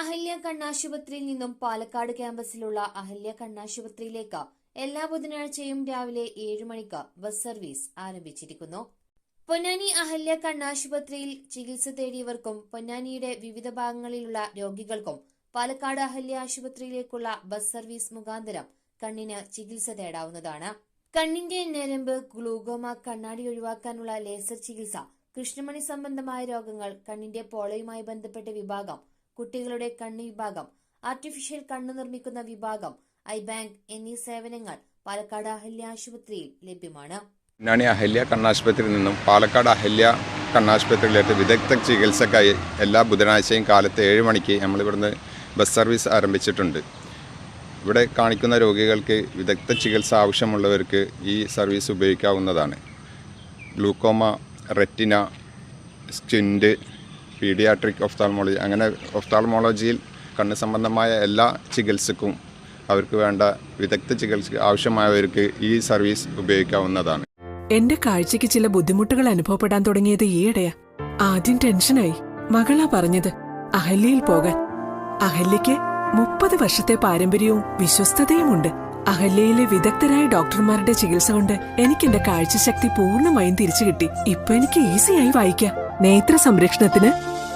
അഹല്യ കണ്ണാശുപത്രിയിൽ നിന്നും പാലക്കാട് ക്യാമ്പസിലുള്ള അഹല്യ കണ്ണാശുപത്രിയിലേക്ക് എല്ലാ ബുധനാഴ്ചയും രാവിലെ ഏഴ് മണിക്ക് ബസ് സർവീസ് ആരംഭിച്ചിരിക്കുന്നു. പൊന്നാനി അഹല്യ കണ്ണാശുപത്രിയിൽ ചികിത്സ തേടിയവർക്കും പൊന്നാനിയുടെ വിവിധ ഭാഗങ്ങളിലുള്ള രോഗികൾക്കും പാലക്കാട് അഹല്യ ആശുപത്രിയിലേക്കുള്ള ബസ് സർവീസ് മുഖാന്തരം കണ്ണിന് ചികിത്സ തേടാവുന്നതാണ്. കണ്ണിന്റെ ഞരമ്പ് ഗ്ലൂക്കോമ കണ്ണാടി ഒഴിവാക്കാനുള്ള ലേസർ ചികിത്സ കൃഷ്ണമണി സംബന്ധമായ രോഗങ്ങൾ കണ്ണിന്റെ പോളയുമായി ബന്ധപ്പെട്ട വിഭാഗം കുട്ടികളുടെ കണ്ണ് വിഭാഗം ആർട്ടിഫിഷ്യൽ കണ്ണ് നിർമ്മിക്കുന്ന വിഭാഗം ഐ ബാങ്ക് എന്നീ സേവനങ്ങൾ പാലക്കാട് അഹല്യ ആശുപത്രിയിൽ ലഭ്യമാണ്. പൊന്നാനി അഹല്യ കണ്ണാശുപത്രിയിൽ നിന്നും പാലക്കാട് അഹല്യ കണ്ണാശുപത്രിയിലേക്ക് വിദഗ്ധ ചികിത്സക്കായി എല്ലാ ബുധനാഴ്ചയും കാലത്ത് ഏഴ് മണിക്ക് നമ്മൾ ഇവിടുന്ന് ബസ് സർവീസ് ആരംഭിച്ചിട്ടുണ്ട്. ഇവിടെ കാണിക്കുന്ന രോഗികൾക്ക് വിദഗ്ധ ചികിത്സ ആവശ്യമുള്ളവർക്ക് ഈ സർവീസ് ഉപയോഗിക്കാവുന്നതാണ്. Glaucoma retina squint paediatric ophthalmology. അങ്ങനെ ഒഫ്താൽമോളജിയിൽ കണ്ണ് സംബന്ധമായ എല്ലാ ചികിത്സക്കും അവർക്ക് വേണ്ട വിദഗ്ധ ചികിത്സ ആവശ്യമായവർക്ക് ഈ സർവീസ് ഉപയോഗിക്കാവുന്നതാണ്. എന്റെ കാഴ്ചയ്ക്ക് ചില ബുദ്ധിമുട്ടുകൾ അനുഭവപ്പെടാൻ തുടങ്ങിയത് ഈയിടെയാ. ആദ്യം ടെൻഷനായി. മകളാ പറഞ്ഞത് അഹല്യയിൽ പോകാൻ. അഹല്യയ്ക്ക് മുപ്പത് വർഷത്തെ പാരമ്പര്യവും വിശ്വസ്തതയുമുണ്ട്. അഹല്യയിലെ വിദഗ്ധരായ ഡോക്ടർമാരുടെ ചികിത്സ കൊണ്ട് എനിക്ക് എന്റെ കാഴ്ചശക്തി പൂർണമായും തിരിച്ചു കിട്ടി ഇപ്പൊ എനിക്ക് ഈസിയായി വായിക്കാം. നേത്ര സംരക്ഷണത്തിന്